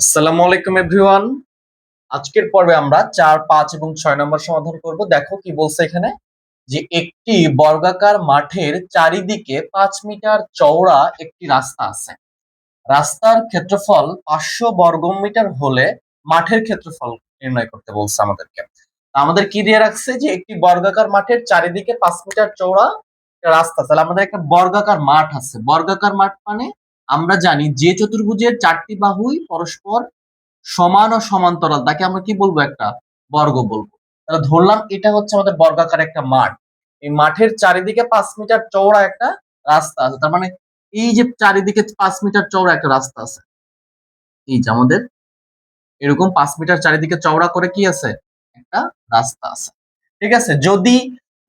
আসসালামু আলাইকুম, এভরিওয়ান। আজকের পর্বে আমরা চার, পাঁচ এবং ছয় নম্বর সমাধান করব। দেখো কি বলছে এখানে যে একটি বর্গাকার মাঠের চারিদিকে পাঁচ মিটার চওড়া একটি রাস্তা আছে। রাস্তার ক্ষেত্রফল পাঁচশো বর্গ মিটার হলে মাঠের ক্ষেত্রফল নির্ণয় করতে বলছে আমাদেরকে। আমাদের কি দিয়ে রাখছে যে একটি বর্গাকার মাঠের চারিদিকে পাঁচ মিটার চওড়া রাস্তা। তাহলে আমাদের একটা বর্গাকার মাঠ আছে। বর্গাকার মাঠ মানে আমরা জানি যে চতুর্ভুজের চারটি বাহুই পরস্পর সমান ও সমান্তরাল, তাকে আমরা কি বলব একটা? বর্গ বলব। তাহলে ধরলাম এটা হচ্ছে আমাদের বর্গাকার একটা মাঠ। এই মাঠের চারিদিকে পাঁচ মিটার চওড়া একটা রাস্তা আছে। তার মানে এই যে চারিদিকে পাঁচ মিটার চওড়া একটা রাস্তা আছে, এই যে আমাদের এরকম পাঁচ মিটার চারিদিকে চওড়া করে কি আছে? একটা রাস্তা আছে। ঠিক আছে, যদি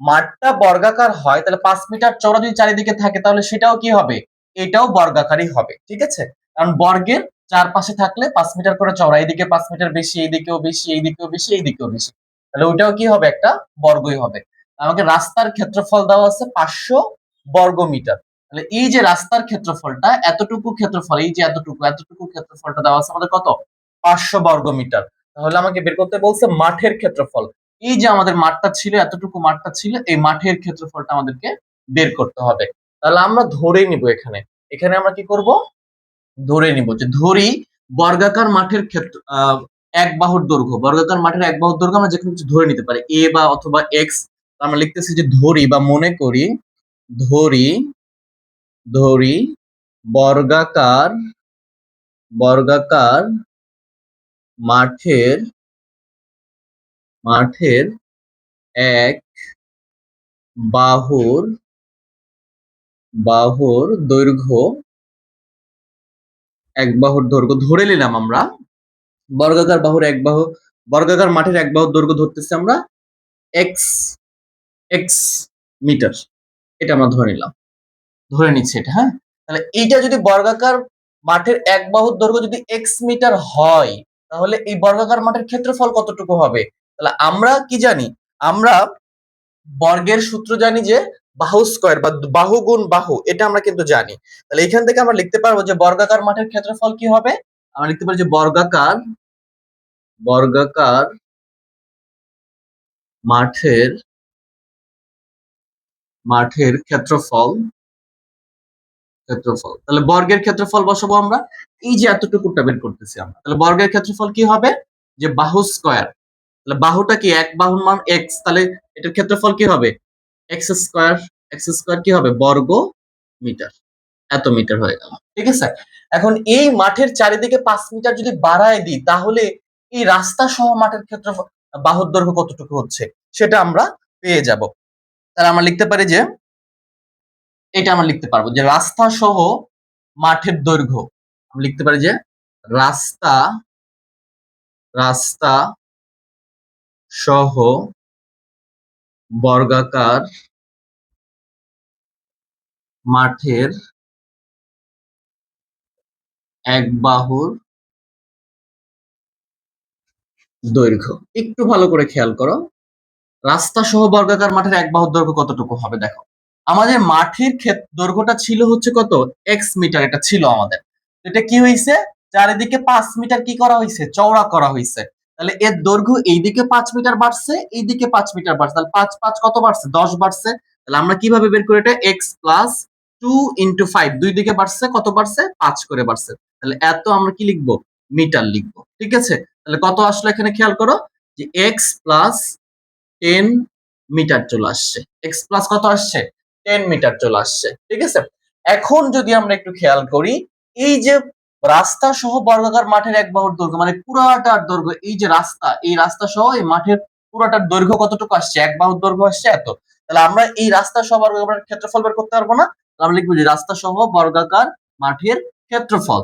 মাঠটা বর্গাকার হয়, তাহলে পাঁচ মিটার চওড়া যদি চারিদিকে থাকে, তাহলে সেটাও কি হবে? এটাও বর্গাকারই হবে, ঠিক আছে? কারণ বর্গের চারপাশে থাকলে পাঁচ মিটার করে চওড়া, এইদিকে পাঁচ মিটার বেশি, এইদিকেও বেশি এইদিকেও বেশি এইদিকেও বেশি। তাহলে ওইটাও কি হবে? একটা বর্গই হবে। আমাকে রাস্তার ক্ষেত্রফল দেওয়া আছে পাঁচশো বর্গ মিটার। তাহলে এই যে রাস্তার ক্ষেত্রফলটা, এতটুকু ক্ষেত্রফল, এই যে এতটুকু এতটুকু ক্ষেত্রফলটা দেওয়া আছে আমাদের কত? পাঁচশো বর্গ মিটার। তাহলে আমাকে বের করতে বলছে মাঠের ক্ষেত্রফল। এই যে আমাদের মাঠটা ছিল, এতটুকু মাঠটা ছিল, এই মাঠের ক্ষেত্রফলটা আমাদেরকে বের করতে হবে। তাহলে আমরা ধরে নিব এখানে। এখানে আমরা কি করব? ধরে নিব যে ধরি বর্গাকার মাঠের ক্ষেত্র এক বাহুর দৈর্ঘ্য। বর্গাকার মাঠের এক বাহুর দৈর্ঘ্য আমরা যেকোনো কিছু ধরে নিতে পারি। এ বা অথবা এক্স আমরা লিখতেছি যে ধরি বা মনে করি ধরি ধরি বর্গাকার বর্গাকার মাঠের মাঠের এক বাহুর বাহুর দৈর্ঘ্য এক বাহুর দৈর্ঘ্য ধরে নিলাম আমরা। বর্গাকার বাহুর এক বাহু, বর্গাকার মাঠের এক বাহুর দৈর্ঘ্য ধরতেছি আমরা এক্স এক্স মিটার। এটা আমরা ধরে নিলাম। ধরে নিচ্ছি এটা হ্যাঁ? তাহলে এইটা যদি বর্গাকার মাঠের এক বাহুর দৈর্ঘ্য যদি এক্স মিটার হয়, তাহলে এই বর্গাকার মাঠের ক্ষেত্রফল কতটুকু হবে? তাহলে আমরা কি জানি? আমরা বর্গের সূত্র জানি যে বাহু স্কয়ার বা বাহু গুণ বাহু, এটা আমরা কিন্তু জানি। তাহলে এখান থেকে আমরা লিখতে পারব যে বর্গাকার মাঠের ক্ষেত্রফল কি হবে? আমরা লিখতে পারি যে বর্গাকার বর্গাকার মাঠের মাঠের ক্ষেত্রফল ক্ষেত্রফল। তাহলে বর্গের ক্ষেত্রফল বসাবো আমরা। এই যে এতটুকুটা বের করতেছি আমরা। তাহলে বর্গের ক্ষেত্রফল কি হবে? যে বাহু স্কয়ার তাহলে বাহুটা কি এক বাহুর মান এক্স তাহলে এটার ক্ষেত্রফল কি হবে? এক্স স্কয়ার এক্স স্কয়ার কি হবে? বর্গ মিটার। এত মিটার হয়ে গেল। ঠিক আছে? এখন এই মাঠের চারিদিকে পাঁচ মিটার যদি বাড়ায় দিই, তাহলে এই রাস্তা সহ মাঠের ক্ষেত্রফল বাহুর দৈর্ঘ্য কতটুকু হচ্ছে? সেটা আমরা পেয়ে যাব। তাহলে আমরা লিখতে পারি যে, এটা আমরা লিখতে পারব যে রাস্তা সহ মাঠের দৈর্ঘ্য। আমরা লিখতে পারি যে রাস্তা রাস্তা সহ বর্গাকার মাঠের এক বাহুর দৈর্ঘ্য। একটু ভালো করে খেয়াল করো। রাস্তা সহ বর্গাকার মাঠের এক বাহুর দৈর্ঘ্য কতটুকু হবে দেখো। আমাদের মাঠের দৈর্ঘ্যটা ছিল হচ্ছে কত? এক্স মিটার এটা ছিল আমাদের। এটা কি হয়েছে চারিদিকে পাঁচ মিটার কি করা হয়েছে চওড়া করা হয়েছে তাহলে এর দৈর্ঘ্য এইদিকে পাঁচ মিটার বাড়ছে, এইদিকে পাঁচ মিটার বাড়ছে। তাহলে পাঁচ পাঁচ কত বাড়ছে? দশ বাড়ছে। তাহলে আমরা কীভাবে বের করি এটা? X plus two into five দুই দিকে বাড়ছে, কত বাড়ছে? পাঁচ করে বাড়ছে। তাহলে এত আমরা কি লিখব? মিটার লিখব। ঠিক আছে? তাহলে কত আসলে এখানে খেয়াল করো? যে এক্স প্লাস টেন মিটার চলে আসছে। এক্স প্লাস কত আসছে? টেন মিটার চলে আসছে। ঠিক আছে? এখন যদি আমরা একটু খেয়াল করি, এই যে রাস্তা সহ বর্গাকার মাঠের এক বাহুর দৈর্ঘ্য মানে পুরাটার দৈর্ঘ্য, এই যে রাস্তা, এই রাস্তা সহ এই মাঠের পুরাটার দৈর্ঘ্য কতটুকু আসছে? এক বাহুর দৈর্ঘ্য আসছে এত। তাহলে আমরা এই রাস্তা সহ বর্গাকার ক্ষেত্রফল বের করতে পারব না? আমরা লিখব যে রাস্তা সহ বর্গাকার মাঠের ক্ষেত্রফল।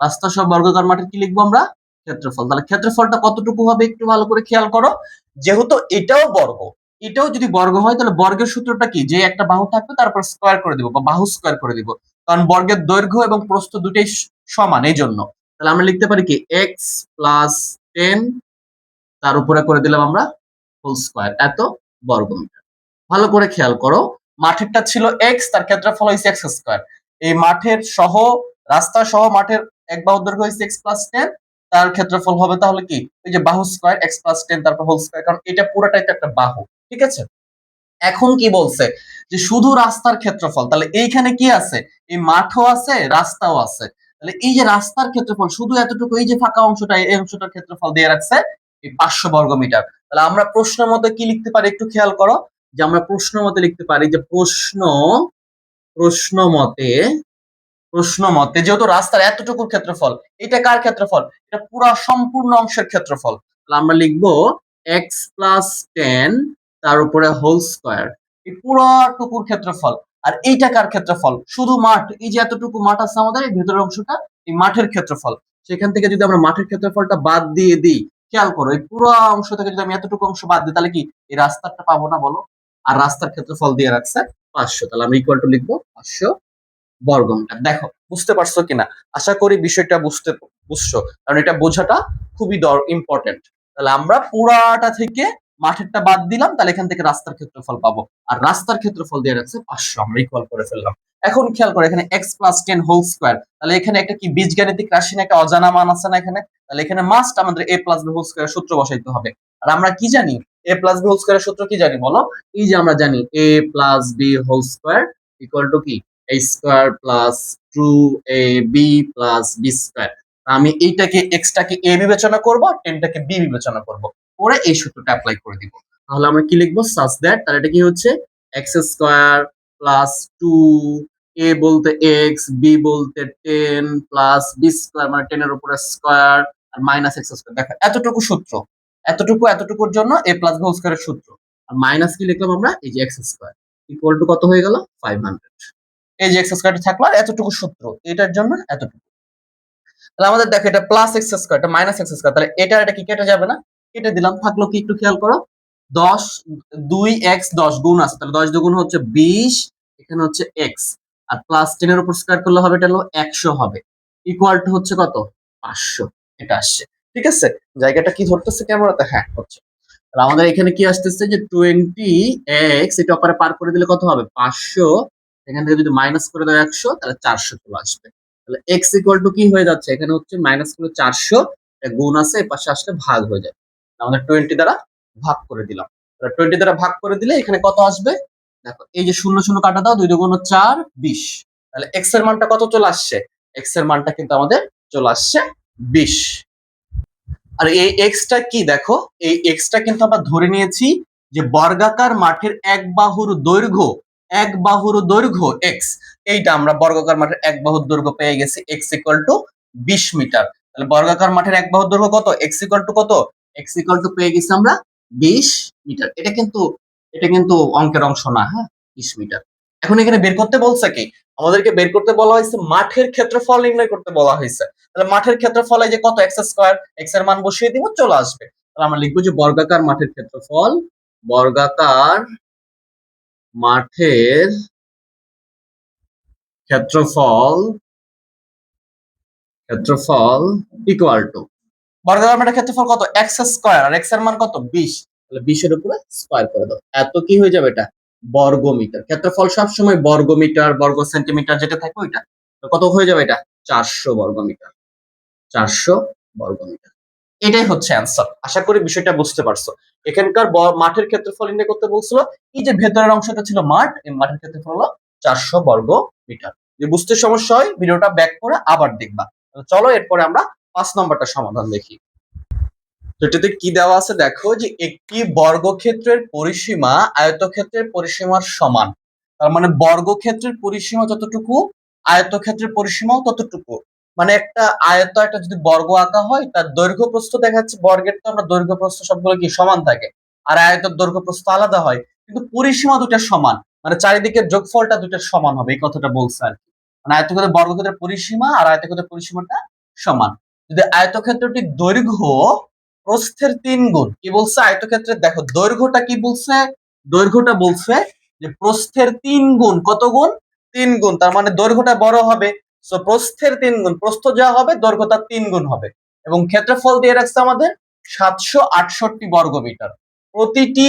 রাস্তা সহ বর্গাকার মাঠের কি লিখব আমরা? ক্ষেত্রফল। তাহলে ক্ষেত্রফলটা কতটুকু হবে একটু ভালো করে খেয়াল করো। যেহেতু এটাও বর্গ, এটাও যদি বর্গ হয় তাহলে বর্গের সূত্রটা কি? যে একটা বাহু থাকবে তারপর স্কোয়ার করে দিব বা বাহু স্কোয়ার করে দিব। কারণ বর্গের দৈর্ঘ্য এবং প্রস্থ দুটোই সমান এই জন্য তাহলে আমরা লিখতে পারি কি এক্স প্লাস টেন তার উপরে করে দিলাম আমরা হোল স্কোয়ার এত বর্গ মিটার ভালো করে খেয়াল করো, মাঠেরটা ছিল এক্স তার ক্ষেত্রফল হয়েছে এক্স স্কোয়ার এই মাঠের সহ, রাস্তা সহ মাঠের এক বাহুর দৈর্ঘ্য হয়েছে এক্স প্লাস টেন তার ক্ষেত্রফল হবে তাহলে কি, এই যে বাহু স্কয়ার এক্স প্লাস টেন তারপর হোল স্কয়ার কারণ এটা পুরোটাই তো একটা বাহু, ঠিক আছে? এখন কি বলছে, যে শুধু রাস্তার ক্ষেত্রফল, তাহলে এইখানে কি আছে? এই মাঠও আছে, রাস্তাও আছে। তাহলে এই যে রাস্তার ক্ষেত্রফল, শুধু এতটুকু, এই যে ফাঁকা অংশটা, এই অংশটার ক্ষেত্রফল দিয়ে রাখছে এই পাঁচশো বর্গ মিটার। তাহলে আমরা প্রশ্ন মতে কি লিখতে পারি একটু খেয়াল করো, যে আমরা প্রশ্ন মতে লিখতে পারি যে প্রশ্ন প্রশ্ন মতে প্রশ্ন মতে যেহেতু রাস্তার এতটুকুর ক্ষেত্রফল, এটা কার ক্ষেত্রফল? এটা পুরা সম্পূর্ণ অংশের ক্ষেত্রফল। তাহলে আমরা লিখব এক্স প্লাস টেন তার উপরে হোল স্কোয়ার এই পুরাটুকুর ক্ষেত্রফল। আর এইটা কার ক্ষেত্রফল? শুধু মাঠ। এই যে এতটুকু মাঠ আছে আমাদের, এই ভেতরের অংশটা এই মাঠের ক্ষেত্রফল। সেখান থেকে যদি আমরা মাঠের ক্ষেত্রফলটা বাদ দিয়ে দিই, খেয়াল করো, এই পুরো অংশ থেকে যদি আমি এতটুকু অংশ বাদ দিই, তাহলে কি এই রাস্তাটা পাবো না বলো? আর রাস্তার ক্ষেত্রফল দিয়ে রাখছে পাঁচশো। তাহলে আমি ইকুয়াল টু লিখব পাঁচশো বর্গ মিটার দেখো, বুঝতে পারছ কিনা? আশা করি বিষয়টা বুঝতে বুঝছ। কারণ এটা বোঝাটা খুবই ইম্পর্টেন্ট তাহলে আমরা পুরাটা থেকে মাঠেরটা বাদ দিলাম, তাহলে এখান থেকে রাস্তার ক্ষেত্রফল পাবো। আর রাস্তার ক্ষেত্রফল দিয়ে রাখছে পাঁচশো, আমরা ইকুয়াল করে ফেললাম। এখন খেয়াল করো, এখানে x plus ten whole square তাহলে এখানে একটা কি বীজগাণিতিক রাশি না একটা অজানা মান আছে না এখানে? তাহলে এখানে মাস্ট আমাদের a plus b whole square সূত্র বসাইতে হবে। আর আমরা কি জানি? A plus b whole square সূত্র কি জানি বলো? এই যে আমরা জানি a plus b whole square equal to কি? A square plus two a b plus b square আমি এইটাকে এক্সটাকে এ বিবেচনা করব টেনটাকে বি বিবেচনা করব। করে এই সূত্রটা অ্যাপ্লাই করে দিব। তাহলে আমরা কি লিখব? সাস দ্যাট তাহলে এটা কি হচ্ছে? X square plus two a বলতে এক্স বি বলতে টেন প্লাস বি স্কোয়ার মানে টেনের উপরে স্কোয়ার আর মাইনাস এক্স স্কোয়ার দেখো, এতটুকু সূত্র, এতটুকু এতটুকুর জন্য এ প্লাস বি স্কোয়ারের সূত্র। আর মাইনাস কি লিখলাম আমরা? এই যে এক্স স্কোয়ার ইকুয়াল টু কত হয়ে গেল? ফাইভ হান্ড্রেড এই যে এক্স স্কোয়ারটা থাকল, আর এতটুকু সূত্র, এটার জন্য এতটুকু। তাহলে আমাদের দেখো, এটা প্লাস এক্স স্কোয়ার এটা মাইনাস এক্স স্কোয়ার তাহলে এটা এটা কি কেটে যাবে না? কেটে দিলাম। থাকল কি একটু খেয়াল করো? দশ, দুই, এক্স, দশ, গুণ আছে। তাহলে দশ দুগুণ হচ্ছে বিশ, এখানে হচ্ছে এক্স। আর প্লাস টেন এর উপর স্কোয়ার করলে হবে, এটা হলো একশো হবে। ইকুয়াল টু হচ্ছে কত? পাঁচশো। এটা আসছে। ঠিক আছে? জায়গাটা কি ধরতেছে ক্যামেরাতে হ্যাঁ হচ্ছে। তাহলে আমাদের এখানে কি আসতেছে যে টোয়েন্টি এক্স এটা অপারে পার করে দিলে কত হবে? পাঁচশো। এখান থেকে যদি মাইনাস করে দাও একশো, তাহলে চারশো চলে আসবে। তাহলে এক্স ইকুয়াল টু কি হয়ে যাচ্ছে? এখানে হচ্ছে মাইনাস করে চারশো গুণ আছে, এর পাশে আসলে ভাগ হয়ে যায় আমাদের টোয়েন্টি দ্বারা ভাগ করে দিলাম। টোয়েন্টি দ্বারা ভাগ করে দিলে এখানে কত আসবে? দেখো, এই যে শূন্য শূন্য কাটা দাও, দুই দুগুণ চার, বিশ। তাহলে এক্সের মানটা কত চলে আসছে? এক্সের মানটা কিন্তু আমাদের চলে আসছে বিশ। আর এই এক্সটা কি দেখো? এই এক্সটা কিন্তু আমরা ধরে নিয়েছি যে বর্গাকার মাঠের এক বাহুর দৈর্ঘ্য, এক বাহুর দৈর্ঘ্য এক্স এইটা আমরা বর্গাকার মাঠের এক বাহুর দৈর্ঘ্য পেয়ে গেছি এক্স ইকুয়াল টু বিশ মিটার। তাহলে বর্গাকার মাঠের এক বাহুর দৈর্ঘ্য কত? এক্স ইকুয়াল টু কত? এক্স ইকুয়াল টু পেয়ে গেছি আমরা বিশ মিটার। এটা কিন্তু এটা কিন্তু অঙ্কের অংশ না হ্যাঁ? বিশ মিটার। এখন এখানে বের করতে বলছে কি? আমাদেরকে বের করতে বলা হয়েছে, মাঠের ক্ষেত্রফল নির্ণয় করতে বলা হয়েছে। তাহলে মাঠের ক্ষেত্রফলে যে কত? এক্স স্কোয়ার এক্সের মান বসিয়ে দিব, চলে আসবে। তাহলে আমরা লিখব যে বর্গাকার মাঠের ক্ষেত্রফল, বর্গাকার মাঠের ক্ষেত্রফল ক্ষেত্রফল ইকুয়াল টু বর্গাকার মাঠের ক্ষেত্রফল কত? এক্স স্কোয়ার আর এক্সের মান কত? বিশ। তাহলে বিশের উপরে স্কোয়ার করে দাও। এত কি হয়ে যাবে এটা? বর্গ মিটার ক্ষেত্রফল সবসময় বর্গ মিটার বর্গ সেন্টিমিটার যেটা থাকে ওইটা। কত হয়ে যাবে এটা? চারশো বর্গ মিটার চারশো বর্গ এটাই হচ্ছে অ্যান্সার আশা করি বিষয়টা বুঝতে পারছ। এখানকার মাঠের ক্ষেত্রফল নির্ণয় করতে বলছিল, এই যে ভেতরের অংশটা ছিল মাঠ, এই মাঠের ক্ষেত্রফল হলো চারশো বর্গ মিটার যদি বুঝতে সমস্যা হয়, ভিডিওটা ব্যাক করে আবার দেখবা। চলো এরপরে আমরা পাঁচ নম্বরটা সমাধান দেখি। এটাতে কি দেওয়া আছে দেখো যে একটি বর্গক্ষেত্রের পরিসীমা আয়তক্ষেত্রের পরিসীমার সমান। তার মানে বর্গক্ষেত্রের পরিসীমা যতটুকু, আয়তক্ষেত্রের পরিসীমাও ততটুকু। মানে একটা আয়ত, একটা যদি বর্গ আঁকা হয়, তার দৈর্ঘ্য প্রস্থ দেখা যাচ্ছে বর্গের, তো আমরা দৈর্ঘ্য প্রস্থ সবগুলো কি সমান থাকে? আর আয়তের দৈর্ঘ্য প্রস্থ আলাদা হয়, কিন্তু পরিসীমা দুটা সমান। মানে চারিদিকের যোগফলটা দুটা সমান হবে, এই কথাটা বলছে আর কি। মানে আয়তক্ষেত্রের বর্গক্ষেত্রের পরিসীমা আর আয়তক্ষেত্রের পরিসীমাটা সমান। যদি আয়তক্ষেত্রটির দৈর্ঘ্য প্রস্থের তিন গুণ, কি বলছে? আয়তক্ষেত্রের, দেখো, দৈর্ঘ্যটা কি বলছে? দৈর্ঘ্যটা বলছে যে প্রস্থের তিন গুণ, কত গুণ? তিন গুণ, তার মানে দৈর্ঘ্যটা বড় হবে। সো প্রস্থের তিন গুণ, প্রস্থ যা হবে, দৈর্ঘ্য তার তিন গুণ হবে। এবং ক্ষেত্রফল দিয়ে রাখছে আমাদের সাতশো আটষট্টি বর্গ মিটার প্রতিটি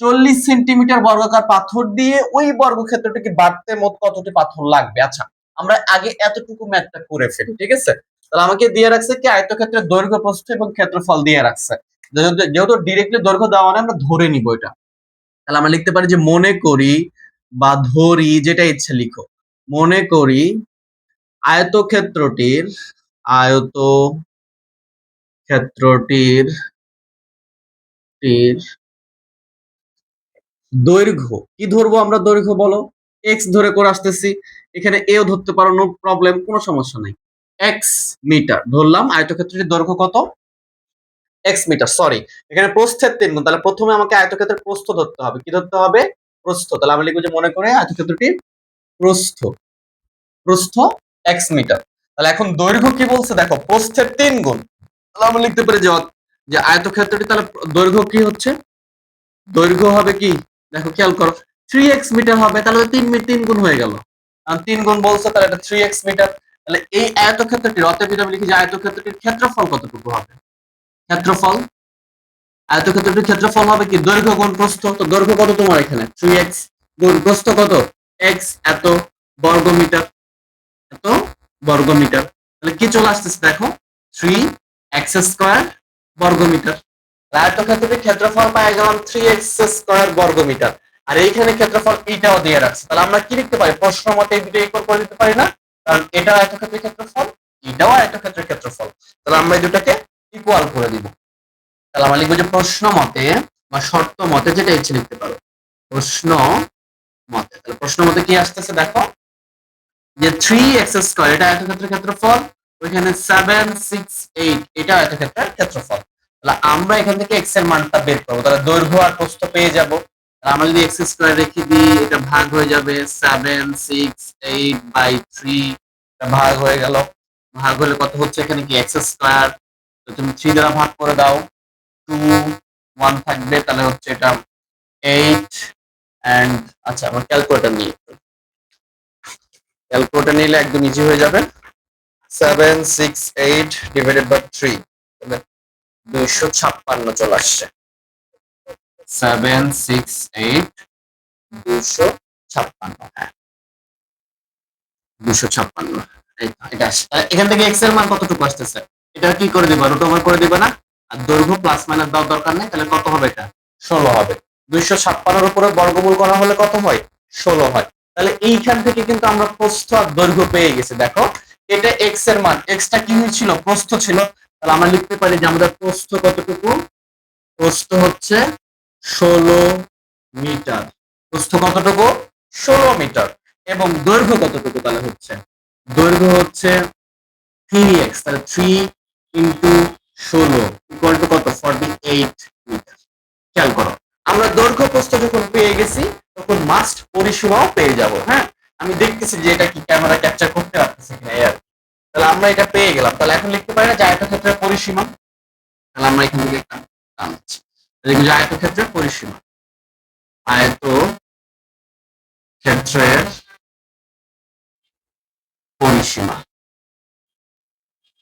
চল্লিশ সেন্টিমিটার বর্গাকার পাথর দিয়ে ওই বর্গক্ষেত্রটিকে বাড়তে মোট কতটি পাথর লাগবে? আচ্ছা আমরা আগে এতটুকু ম্যাথটা করে ফেলি, ঠিক আছে? তাহলে আমাকে দিয়ে রাখছে কি আয়তক্ষেত্রের দৈর্ঘ্য প্রস্থ এবং ক্ষেত্রফল দিয়ে রাখছে। যেহেতু ডিরেক্টলি দৈর্ঘ্য দেওয়া নেই আমরা ধরে নিব এটা। তাহলে আমরা লিখতে পারি যে মনে করি বা ধরি যেটা ইচ্ছে লিখো। মনে করি আয়তক্ষেত্রটির আয়ত ক্ষেত্রটির টির দৈর্ঘ্য। কি ধরবো আমরা দৈর্ঘ্য বলো? এক্স ধরে করে আসতেছি। এখানে এও ধরতে পারো নো প্রবলেম কোনো সমস্যা নাই। এক্স মিটার ধরলাম আয়তক্ষেত্রটির দৈর্ঘ্য কত? এক্স মিটার সরি এখানে প্রস্থের তিন গুণ, তাহলে প্রথমে আমাকে আয়তক্ষেত্রের প্রস্থ ধরতে হবে। কি ধরতে হবে? প্রস্থ। তাহলে আমি লিখব যে মনে করে আয়তক্ষেত্রটির প্রস্থ। প্রস্থ এক্স মিটার তাহলে এখন দৈর্ঘ্য কি বলছে? দেখো, প্রস্থের তিন গুণ। তাহলে আমরা লিখতে পারি যে আয়তক্ষেত্রটি, তাহলে দৈর্ঘ্য কি হচ্ছে? দৈর্ঘ্য হবে কি? দেখো, খেয়াল করো। থ্রি এক্স মিটার হবে, তাহলে তিন তিন গুণ হয়ে গেল। তিন গুণ বলছে, তাহলে এটা থ্রি এক্স মিটার তাহলে এই আয়তক্ষেত্রটির অতএব আমি লিখি যে আয়তক্ষেত্রটির ক্ষেত্রফল কতটুকু হবে? ক্ষেত্রফল? আয়তক্ষেত্রটির ক্ষেত্রফল হবে কি? দৈর্ঘ্য গুণ প্রস্থ? তো দৈর্ঘ্য কত তোমার এখানে? থ্রি এক্স গুণ প্রস্থ কত? এক্স এত বর্গ মিটার এত বর্গ মিটার তাহলে কি চলে আসতেছে দেখো? থ্রি এক্স স্কোয়ার বর্গ মিটার আয়তক্ষেত্রটির ক্ষেত্রফল পাই গেলাম থ্রি এক্স স্কোয়ার বর্গ মিটার আর এইখানে ক্ষেত্রফল এইটাও দিয়ে রাখছে। তাহলে আমরা কি লিখতে পারি? প্রশ্ন মতে এই দুটো ইকুয়াল করে দিতে পারি না? কারণ এটা আয়তক্ষেত্রের ক্ষেত্রফল, এটাও আয়তক্ষেত্রের ক্ষেত্রফল। তাহলে আমরা এই দুটাকে ইকুয়াল করে দিব। তাহলে আমরা লিখব যে প্রশ্ন মতে বা শর্ত মতে যেটা ইচ্ছে লিখতে পারো। প্রশ্ন মতে। তাহলে প্রশ্ন মতে কি আসতেছে দেখো? যে থ্রি এক্স স্কোয়ার এটা আয়তক্ষেত্রের ক্ষেত্রফল, ওইখানে সেভেন সিক্স এইট এটা আয়তক্ষেত্রের ক্ষেত্রফল। তাহলে আমরা এখান থেকে এক্সের মানটা বের করব। তাহলে দৈর্ঘ্য আর প্রস্থ পেয়ে যাব। আমরা যদি এক্স স্কোয়ার রেখে দিই, এটা ভাগ হয়ে যাবে seven six eight by three ভাগ হয়ে গেল। ভাগ হলে কত হচ্ছে? এখানে কি এক্স স্কোয়ার তো তুমি থ্রি দ্বারা ভাগ করে দাও। টু ওয়ান থাকবে, তাহলে হচ্ছে এটা এইট অ্যান্ড আচ্ছা আমার ক্যালকুলেটার নিয়ে ক্যালকুলেটার নিলে একদম ইজি হয়ে যাবে। Seven six eight divided by three দুইশো ছাপ্পান্ন চলে আসছে। সেভেন সিক্স এইট দুশো ছাপ্পান্ন হ্যাঁ। দুশো ছাপ্পান্ন। এটা। এখান থেকে এক্সের মান কতটুকু আসতেছে? এটা কি করে দিবা? রুট ওভার করে দিবা না? আর দৈর্ঘ্য প্লাস মাইনাস দেওয়ার দরকার নেই, তাহলে কত হবে এটা? ষোলো হবে। দুইশো ছাপ্পান্নর উপরে বর্গমূল করা হলে কত হয়? ষোলো হয়। তাহলে এইখান থেকে কিন্তু আমরা প্রস্থ আর দৈর্ঘ্য পেয়ে গেছি। দেখো, এটা এক্সের মান। এক্সটা কি হয়েছিল? প্রস্থ ছিল। তাহলে আমরা লিখতে পারি যে আমাদের প্রস্থ কতটুকু? প্রস্থ হচ্ছে ষোলো মিটার। প্রস্থ কতটুকু? ষোলো মিটার। এবং দৈর্ঘ্য কতটুকু তাহলে হচ্ছে? দৈর্ঘ্য হচ্ছে থ্রি এক্স তাহলে থ্রি ইন্টু ষোলো ইকুয়াল টু কত? ফর্টি এইট মিটার খেয়াল করো, আমরা দৈর্ঘ্য প্রস্থ যখন পেয়ে গেছি, তখন মাস্ট পরিসীমাও পেয়ে যাব হ্যাঁ? আমি দেখতেছি যে এটা কি ক্যামেরা ক্যাপচার করতে পারতেছি কিনা কি। তাহলে আমরা এটা পেয়ে গেলাম। তাহলে এখন লিখতে পারি না যে আয়তক্ষেত্রের পরিসীমা? তাহলে আমরা এখান থেকে একটা টানছি দেখি যে আয়তক্ষেত্রের পরিসীমা। আয়ত ক্ষেত্রের পরিসীমা।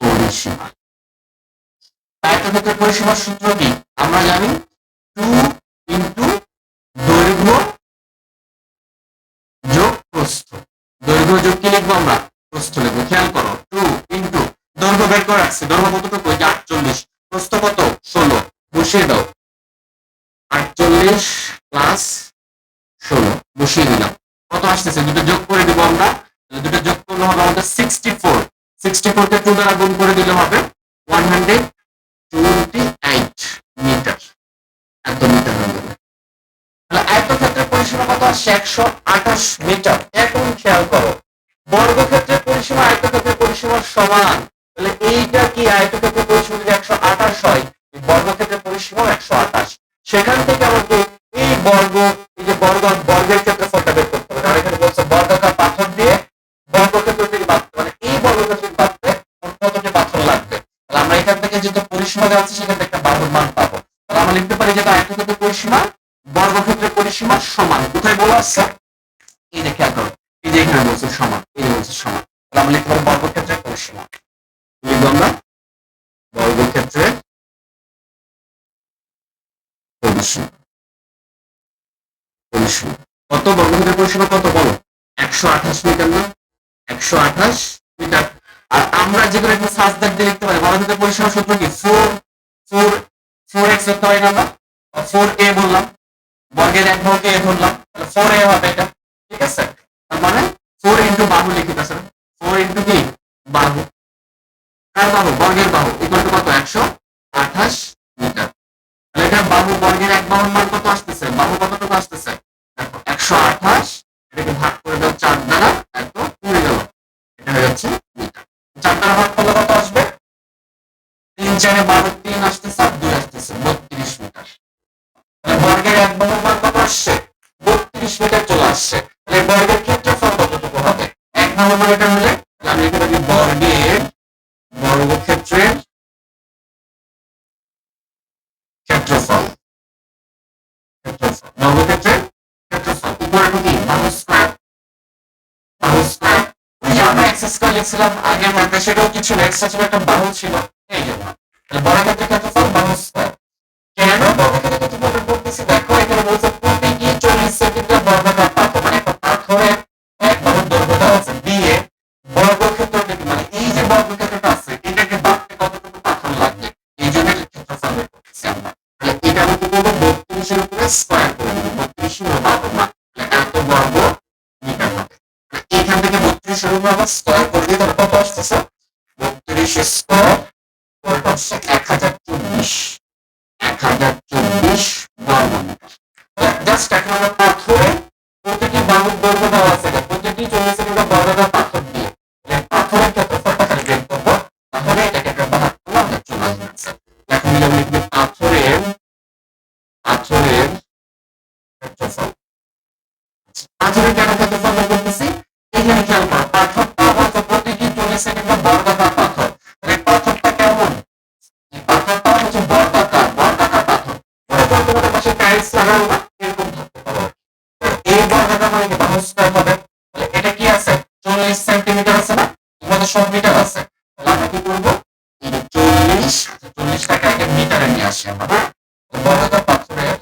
পরিসীমা। আয়তক্ষেত্রের পরিসীমার সূত্র কি? আমরা জানি টু ইন্টু দৈর্ঘ্য যোগ প্রস্থ। দৈর্ঘ্য যোগ কি লিখব আমরা? প্রস্থ লিখব। খেয়াল করো, টু ইন্টু দৈর্ঘ্য বের করে রাখছি। দৈর্ঘ্য কতটুকু? যে আটচল্লিশ। প্রস্থ কত? ষোলো। বসিয়ে দাও। আটচল্লিশ প্লাস ষোলো। বসিয়ে দিলাম। কত আসতেছে? দুটো যোগ করে দিব আমরা। দুটো যোগ করলে হবে আমাদের সিক্সটি ফোর সিক্সটি ফোর কে টু দ্বারা গুণ করে দিলে হবে? One hundred twenty eight metre এত মিটার আয়তক্ষেত্রের পরিসীমা কত? আসছে একশো আঠাশ মিটার এখন খেয়াল করো, বর্গক্ষেত্রের পরিসীমা আয়তক্ষেত্রের পরিসীমার সমান। তাহলে এইটা কি? আয়তক্ষেত্রের পরিসীমা যদি একশো আঠাশ হয় বর্গক্ষেত্রের পরিসীমা একশো আঠাশ। সেখান থেকে আমাকে এই বর্গ, এই যে বর্গ, বর্গের ক্ষেত্রফলটা পরিসীমা দেওয়া আছে সেখান একটা বাহুর মান পাবো। তাহলে আমরা লিখতে পারি যেটা আয়তক্ষেত্রের পরিসীমা, বর্গক্ষেত্রের পরিসীমা সমান। কোথায় বলা আছে এই যে খেয়াল এই যে এখানে বলছে সমান, এই যে বলছে সমান। তাহলে আমরা লিখতে পারি বর্গক্ষেত্রের পরিসীমা। লিখব আমরা? বর্গক্ষেত্রের পরিসীমা। পরিসীমা। কত? বর্গক্ষেত্রের পরিসীমা কত বলো? একশো আঠাশ মিটার না? একশো আঠাশ মিটার। আর আমরা যেগুলো একটু সার্চ দেখ দিয়ে লিখতে পারি। বর্গক্ষেত্রের পরিসীমা সূত্র কি? ফোর ফোর ফোর এক্স পারি না আমরা ফোর এ বললাম। বর্গের এক ভাগকে এ ধরলাম। ফোর এ হবে এটা। ঠিক আছে? তার মানে ফোর ইন্টু বাহু লিখিত আছে ফোর ইন্টু কি? বাহু। কার বাহু? বর্গের বাহু। ইকুয়াল টু কত? একশো আঠাশ মিটার। তাহলে এটা বাহু বর্গের এক বাহুর মান কত আসতেছে? বাহু কতটুকু আসতেছে? চারে বারো তিন আসতেছে, আর দুই আসতেছে, বত্রিশ মিটার। বর্গের এক মান কত আসছে? বত্রিশ মিটার চলে আসছে। তাহলে বর্গের ক্ষেত্রফল কতটুকু হবে? এক মান এটা হলে আমি এখানে লিখি বর্গের বর্গক্ষেত্রের ক্ষেত্রফল ক্ষেত্রফল ক্ষেত্রফল ওই যে আমরা লিখছিলাম আগের মাত্রা সেটাও কিছু এক্স আসলে একটা বাহু ছিল, এই জন্য তাহলে বর্গক্ষেত্রের ক্ষেত্রফল বাহু স্কয়ার কেন বলতেছি? দেখো, এখানে বলছে প্রতি কি চল্লিশ সেন্টিমিটার বর্গাকার সব মিটার আছে। তাহলে আমরা কি করব? চল্লিশ চল্লিশ টাকা আগে মিটারে নিয়ে আসি আমরা। বর্গাকার পাথরের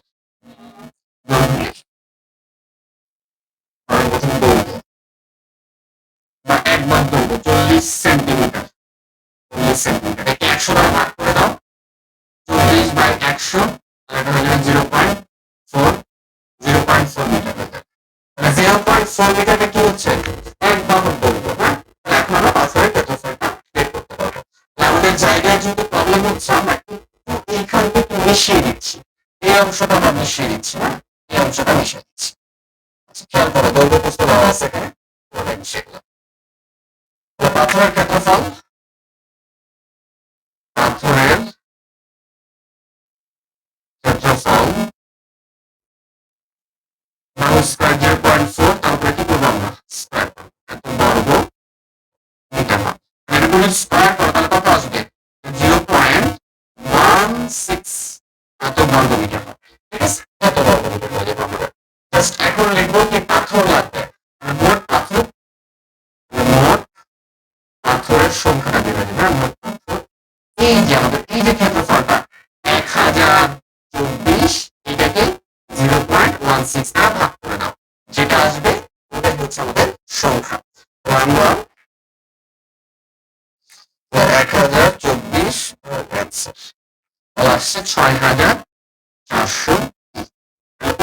বা একবার চল্লিশ সেন্টিমিটার চল্লিশ একশো দ্বারা ভাগ করে দাও? চল্লিশ বাই একশো এটা zero point four zero point four metre হয়ে জিরো পয়েন্ট ফোর মিটারটা কি হচ্ছে? হচ্ছে আমরা এইখান থেকে মিশিয়ে দিচ্ছি। এই অংশটা আমরা মিশিয়ে দিচ্ছি না এই অংশটা মিশিয়ে দিচ্ছি। আচ্ছা খেয়াল করো দৈর্ঘ্য দেওয়া আছে এখানে। মিশিয়ে দিলাম পাথরের ক্ষেত্রফল। পাথরের ক্ষেত্রফল বাহু স্কয়ার পয়েন্ট ফোর তারপরে কি করব আমরা? স্কয়ার বর্গ মিটার যদি স্কয়ার করো, তাহলে কত আসবে? সিক্স এত বর্গ মিটার ঠিক আছে এত বর্গ হয়ে যাবে আমাদের জাস্ট এখন লিখব কি পাথর লাগবে? মোট পাথর, মোট পাথরের সংখ্যাটা বের যাবে হ্যাঁ? মোট পাথর। এই যে আমাদের, এই যে ক্ষেত্রফলটা এক হাজার চব্বিশ, এটাকে জিরো পয়েন্ট ওয়ান সিক্স দ্বারা ভাগ করে দাও যেটা আসবে, ওটাই হচ্ছে আমাদের সংখ্যা। তো আমরা এক হাজার চব্বিশ আসছে ছয় হাজার চারশো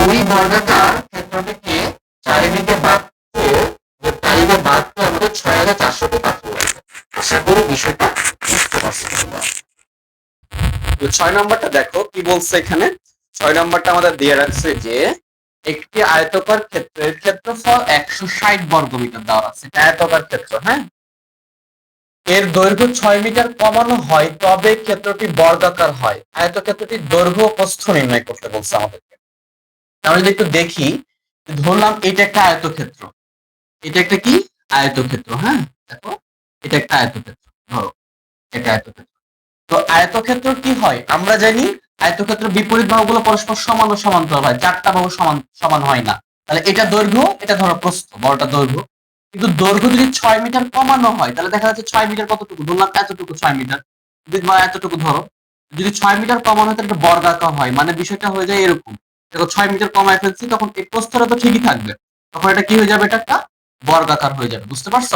ওই বর্গাকার ক্ষেত্রটিকে চারিদিকে বাঁধতে যে চারিদিকে বাঁধতে আমাদের ছয় হাজার চারশোটি পাথর লাগবে আশা করি বিষয়টা বুঝতে ছয় নম্বরটা দেখো, কি বলছে এখানে? ছয় নম্বরটা আমাদের দিয়ে রাখছে যে, একটি আয়তকার ক্ষেত্রের ক্ষেত্রফল একশো ষাট বর্গমিটার দেওয়া আছে। আয়তকার ক্ষেত্র হ্যাঁ? এর দৈর্ঘ্য ছয় মিটার কমানো হয়, তবে ক্ষেত্রটি বর্গাকার হয়। আয়তক্ষেত্রটির দৈর্ঘ্য প্রস্থ নির্ণয় করতে বলছে আমাদেরকে। আমরা যদি একটু দেখি, ধরলাম এটা একটা আয়তক্ষেত্র। এটা একটা কি? আয়তক্ষেত্র হ্যাঁ? দেখো, এটা একটা আয়তক্ষেত্র, ধরো, এটা আয়তক্ষেত্র। তো আয়তক্ষেত্র কি হয়? আমরা জানি আয়তক্ষেত্র বিপরীত বাহুগুলো পরস্পর সমান ও সমান্তরাল হয়, চারটা বাহু সমান সমান হয় না। তাহলে এটা দৈর্ঘ্য, এটা ধরো প্রস্থ, বড়টা দৈর্ঘ্য। কিন্তু দৈর্ঘ্য যদি ছয় মিটার কমানো হয়, তাহলে দেখা যাচ্ছে ছয় মিটার কতটুকু? ধরলাম এতটুকু ছয় মিটার। বা এতটুকু ধরো। যদি ছয় মিটার কমানো হয়, তাহলে এটা বর্গাকার হয়। মানে বিষয়টা হয়ে যায় এরকম। দেখো, ছয় মিটার কমায় ফেলছি, তখন এই প্রস্থটা তো ঠিকই থাকবে। তখন এটা কি হয়ে যাবে? এটা একটা বর্গাকার হয়ে যাবে। বুঝতে পারছ?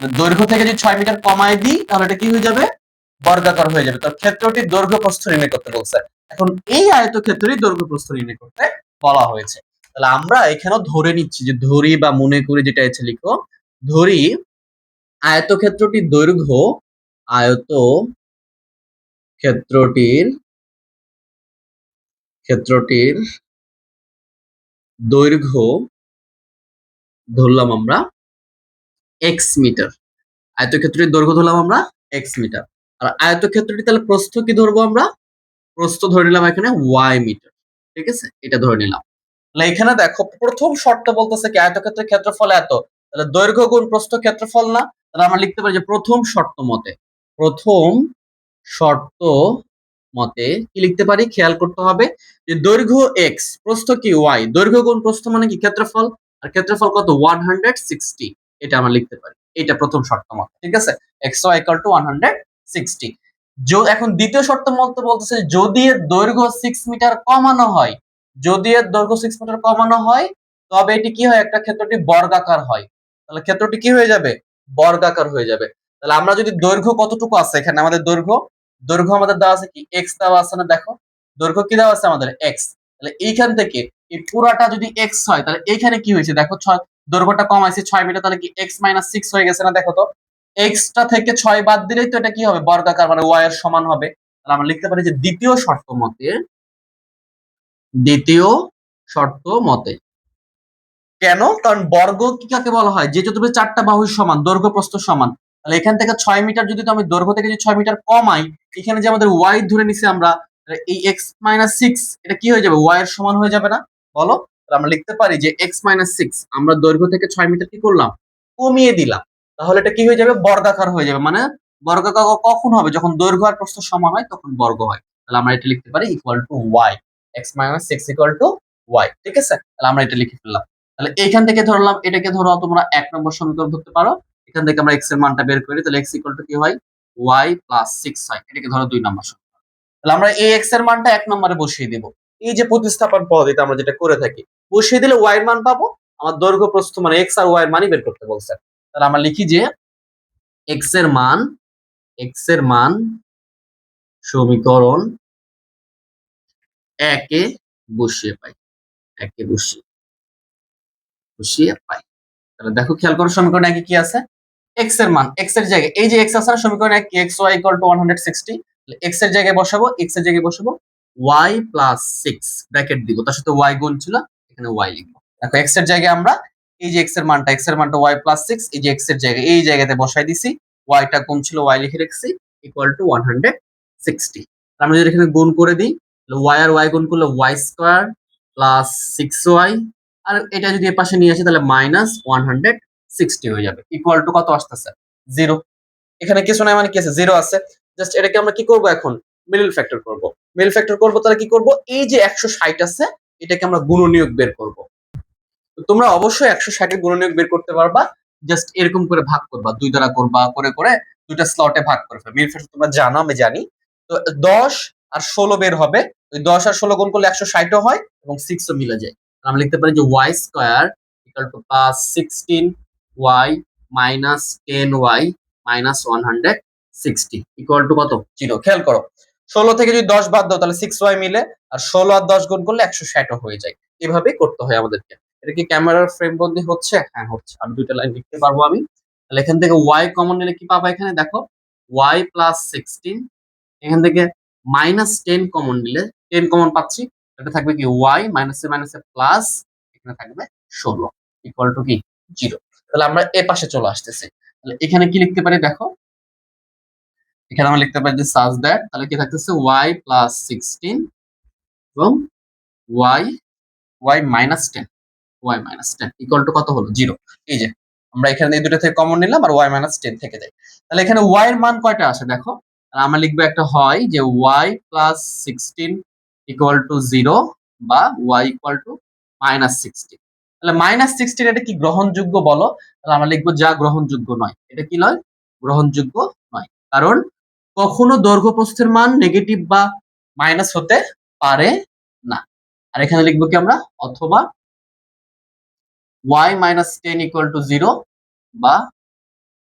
দৈর্ঘ্য থেকে যদি ছয় মিটার কমায় দিই, তাহলে এটা কি হয়ে যাবে? বর্গাকার হয়ে যাবে। তো ক্ষেত্রটির দৈর্ঘ্য প্রস্থ নির্ণয় করতে বলছে। এখন এই আয়তক্ষেত্রই দৈর্ঘ্য প্রস্থ নির্ণয় করতে বলা হয়েছে। তাহলে আমরা এখানেও ধরে নিচ্ছি যে ধরি বা মনে করি যেটা আছে লিখো ধরি আয়তক্ষেত্রটির দৈর্ঘ্য আয়ত ক্ষেত্রটির ক্ষেত্রটির দৈর্ঘ্য ধরলাম আমরা এক্স মিটার আয়তক্ষেত্রটির দৈর্ঘ্য ধরলাম আমরা এক্স মিটার আর আয়তক্ষেত্রটি তাহলে প্রস্থ কি ধরবো আমরা? প্রস্থ ধরে নিলাম এখানে ওয়াই মিটার ঠিক আছে? এটা ধরে নিলাম। এখানে দেখো, প্রথম শর্ত বলতেছে কি, আয়তক্ষেত্রের ক্ষেত্রফল এত। তাহলে দৈর্ঘ্য গুণ প্রস্থ ক্ষেত্রফল না, তাহলে আমরা লিখতে পারি যে প্রথম শর্ত মতে, প্রথম শর্ত মতে কি লিখতে পারি? খেয়াল করতে হবে যে দৈর্ঘ্য এক্স প্রস্থ কি ওয়াই দৈর্ঘ্য গুণ প্রস্থ মানে কি ক্ষেত্রফল? আর ক্ষেত্রফল কত? ওয়ান হান্ড্রেড সিক্সটি এটা আমরা লিখতে পারি। এটা প্রথম শর্ত মতে, ঠিক আছে? X y equal to one hundred sixty এখন দ্বিতীয় শর্ত মতে বলতেছে, যদি এর দৈর্ঘ্য সিক্স মিটার কমানো হয়, যদি এর দৈর্ঘ্য সিক্স মিটার কমানো হয়, তবে এটি কি হয়? একটা ক্ষেত্রটি বর্গাকার হয়। তাহলে ক্ষেত্রটি কি হয়ে যাবে? বর্গাকার হয়ে যাবে। তাহলে আমরা যদি দৈর্ঘ্য কতটুকু আছে? এখানে আমাদের দৈর্ঘ্য। দৈর্ঘ্য আমাদের দেওয়া আছে কি? এক্স দেওয়া আছে না? দেখো। দৈর্ঘ্য কি দেওয়া আছে আমাদের? এক্স তাহলে এইখান থেকে এই পুরাটা যদি এক্স হয়, তাহলে এইখানে কি হয়েছে? দেখো ছয় দৈর্ঘ্যটা কম আছে ছয় মিটার, তাহলে কি এক্স মাইনাস সিক্স হয়ে গেছে না? দেখো তো। এক্সটা থেকে ছয় বাদ দিলেই তো এটা কি হবে? বর্গাকার মানে ওয়াই এর সমান হবে। তাহলে আমরা লিখতে পারি যে দ্বিতীয় শর্ত মতে দ্বিতীয় শর্ত মতে কেন? কারণ বর্গ কি কাকে বলা হয়? যে তুমি চারটা বাহুর সমান দৈর্ঘ্য প্রস্থ সমান। তাহলে এখান থেকে ছয় মিটার যদি আমি দৈর্ঘ্য থেকে যদি ছয় মিটার কমাই, এখানে যে আমাদের ওয়াই ধরে নিছি আমরা এই এক্স মাইনাস সিক্স এটা কি হয়ে যাবে? ওয়াই এর সমান হয়ে যাবে না? বলো? আমরা লিখতে পারি যে এক্স মাইনাস সিক্স আমরা দৈর্ঘ্য থেকে ছয় মিটার কি করলাম? কমিয়ে দিলাম। তাহলে এটা কি হয়ে যাবে? বর্গাকার হয়ে যাবে। মানে বর্গাকার কখন হবে? যখন দৈর্ঘ্য আর প্রস্থ সমান হয়, তখন বর্গ হয়। তাহলে আমরা এটা লিখতে পারি equal to y x minus six equal to y ঠিক আছে? তাহলে আমরা এটা লিখে ফেললাম। তাহলে এইখান থেকে ধরলাম এটাকে ধরো তোমরা এক নম্বর সমীকরণ ধরতে পারো। এখান থেকে আমরা এক্সের মানটা বের করি তাহলে এক্স ইকুয়াল টু কি হয়? ওয়াই প্লাস সিক্স হয়। এটাকে ধরো দুই নম্বর তাহলে আমরা এই এক্সের মানটা এক নম্বরে বসিয়ে দিব। এই যে প্রতিস্থাপন পদ্ধতিতে আমরা যেটা করে থাকি, বসিয়ে দিলে ওয়াই এর মান পাবো। আমার দৈর্ঘ্য প্রস্থ মানে এক্স আর ওয়াই এর মানই বের করতে বলছে। তাহলে আমরা লিখি যে এক্সের মান এক্সের মান সমীকরণ একে বসিয়ে পাই। একে বসিয়ে বসিয়ে পাই। তাহলে দেখো খেয়াল করো সমীকরণ একে কি আছে? এক্সের মান এক্সের জায়গায়, এই যে এক্স আছে না, সমীকরণ এক টু ওয়ান হান্ড্রেড সিক্সটি এক্সের জায়গায় বসাবো এক্সের জায়গায় বসাবো ওয়াই প্লাস সিক্স ব্র্যাকেট দিব। তার সাথে ওয়াই গুণ ছিল, এখানে ওয়াই লিখব। দেখো এক্সের জায়গায় আমরা এই যে এক্সের মানটা এক্সের মানটা ওয়াই প্লাস সিক্স এই যে এক্সের জায়গায়, এই জায়গাতে বসাই দিছি, y ওয়াইটা কম ছিল ওয়াই লিখে রেখেছি ইকুয়াল টু আমরা যদি এখানে গুণ করে দিই ওয়াই আর ওয়াই গুণ করলে y square plus six y আর এটা যদি এ পাশে নিয়ে আসি, তাহলে মাইনাস ওয়ান হান্ড্রেড সিক্সটি হয়ে যাবে। ইকুয়াল টু কত আসতেছে? জিরো এখানে কিছু নাই মানে কি আছে? জিরো আছে। জাস্ট এটাকে আমরা কি করব এখন? মিডল ফ্যাক্টর করব। মিডল ফ্যাক্টর করব, তাহলে কি করব? এই যে একশো ষাট আছে, এটাকে আমরা গুণনীয়ক বের করব। তোমরা অবশ্যই একশো ষাটের গুণনীয়ক বের করতে পারবা। জাস্ট এরকম করে ভাগ করবা। দুই দ্বারা করবা, করে করে দুইটা স্লটে ভাগ করে ফেলবে। মিডল ফ্যাক্টর তোমরা জানো, আমি জানি। তো দশ আর ষোলো বের হবে। ওই দশ আর ষোলো গুণ করলে একশো ষাটও হয় এবং সিক্সও মিলে যায়। আমরা লিখতে পারি যে y square equal to plus sixteen y minus ten y minus one hundred sixty equal to কত? জিরো খেয়াল করো। ষোলো থেকে যদি দশ বাদ দাও, তাহলে সিক্স ওয়াই মিলে আর ষোলো আর দশ গুণ করলে একশো ষাটও হয়ে যায়। এভাবেই করতে হয় আমাদেরকে। এটা কি ক্যামেরার ফ্রেম বন্দি হচ্ছে? হ্যাঁ হচ্ছে। আর দুইটা লাইন লিখতে পারব আমি। তাহলে এখান থেকে ওয়াই কমন নিলে কি পাবো এখানে? দেখো ওয়াই প্লাস সিক্সটিন এখান থেকে মাইনাস টেন কমন নিলে টেন কমন পাচ্ছি। এটা থাকবে কি ওয়াই মাইনাসে মাইনাসে প্লাস এখানে থাকবে ষোলো ইকুয়াল টু কি? জিরো তাহলে আমরা এ পাশে চলে আসতেছি। তাহলে এখানে কি লিখতে পারি দেখো? এখানে আমরা লিখতে পারি যে সাজ দ্যাট তাহলে কি থাকতেছে ওয়াই প্লাস সিক্সটিন এবং y y minus ten y minus ten equal to কত হলো? জিরো এই যে, আমরা এখানে এই দুটো থেকে কমন নিলাম আর ওয়াই মাইনাস টেন থেকে যায় তাহলে এখানে ওয়াই এর মান কয়টা আসে দেখো? আমরা লিখব একটা হয় যে y plus sixteen equal to zero বা y equal to minus sixteen তাহলে মাইনাস সিক্সটিন এটা কি গ্রহণযোগ্য বলো? তাহলে আমরা লিখব যা গ্রহণযোগ্য নয়। এটা কি নয়? গ্রহণযোগ্য নয়। কারণ কখনো দৈর্ঘ্য প্রস্থের মান নেগেটিভ বা মাইনাস হতে পারে না। আর এখানে লিখব কি আমরা? অথবা y minus ten equal to zero বা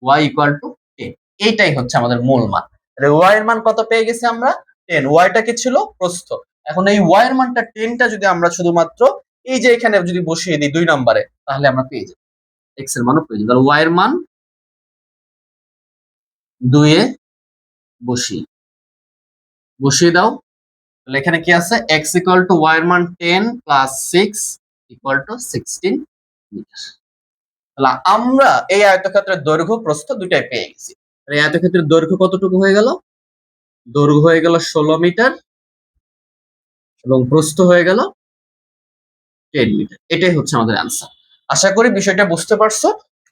ওয়াই ইকুয়াল টু টেন এইটাই হচ্ছে আমাদের মূল মান। ওয়াই এর মান কত পেয়ে গেছি আমরা? টেন ওয়াইটা কি ছিল? প্রস্থ। এখন এই ওয়াই এর মানটা টেনটা যদি আমরা শুধুমাত্র এই যে এখানে যদি বসিয়ে দিই দুই নম্বরে, তাহলে আমরা পেয়ে যাব। এক্সের মানও পেয়ে যাব। তাহলে ওয়াই এর মান দুয়ে বসিয়ে। বসিয়ে দাও। তাহলে এখানে কি আছে? এক্স ইকুয়াল টু ওয়াই এর মান ten plus six equal to sixteen metre তাহলে আমরা এই আয়তক্ষেত্রের দৈর্ঘ্য, প্রস্থ দুটাই পেয়ে গেছি। এই আয়তক্ষেত্রের দৈর্ঘ্য কতটুকু হয়ে গেল? দৈর্ঘ্য হয়ে গেল ষোলো মিটার এবং প্রস্থ হয়ে গেল টেন মিটার। এটাই হচ্ছে আমাদের অ্যান্সার আশা করি বিষয়টা বুঝতে পারছ।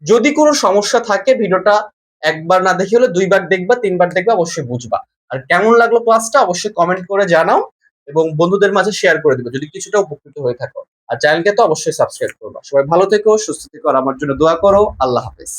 যদি কোনো সমস্যা থাকে, ভিডিওটা একবার না দেখে হলে দুইবার দেখবা, তিনবার দেখবা, অবশ্যই বুঝবা। আর কেমন লাগল ক্লাসটা অবশ্যই কমেন্ট করে জানাও এবং বন্ধুদের মাঝে শেয়ার করে দিবে যদি কিছুটা উপকৃত হয়ে থাকো। আর চ্যানেলকে তো অবশ্যই সাবস্ক্রাইব করবা। সবাই ভালো থেকো, সুস্থ থেকো আর আমার জন্য দোয়া করো। আল্লাহ হাফেজ।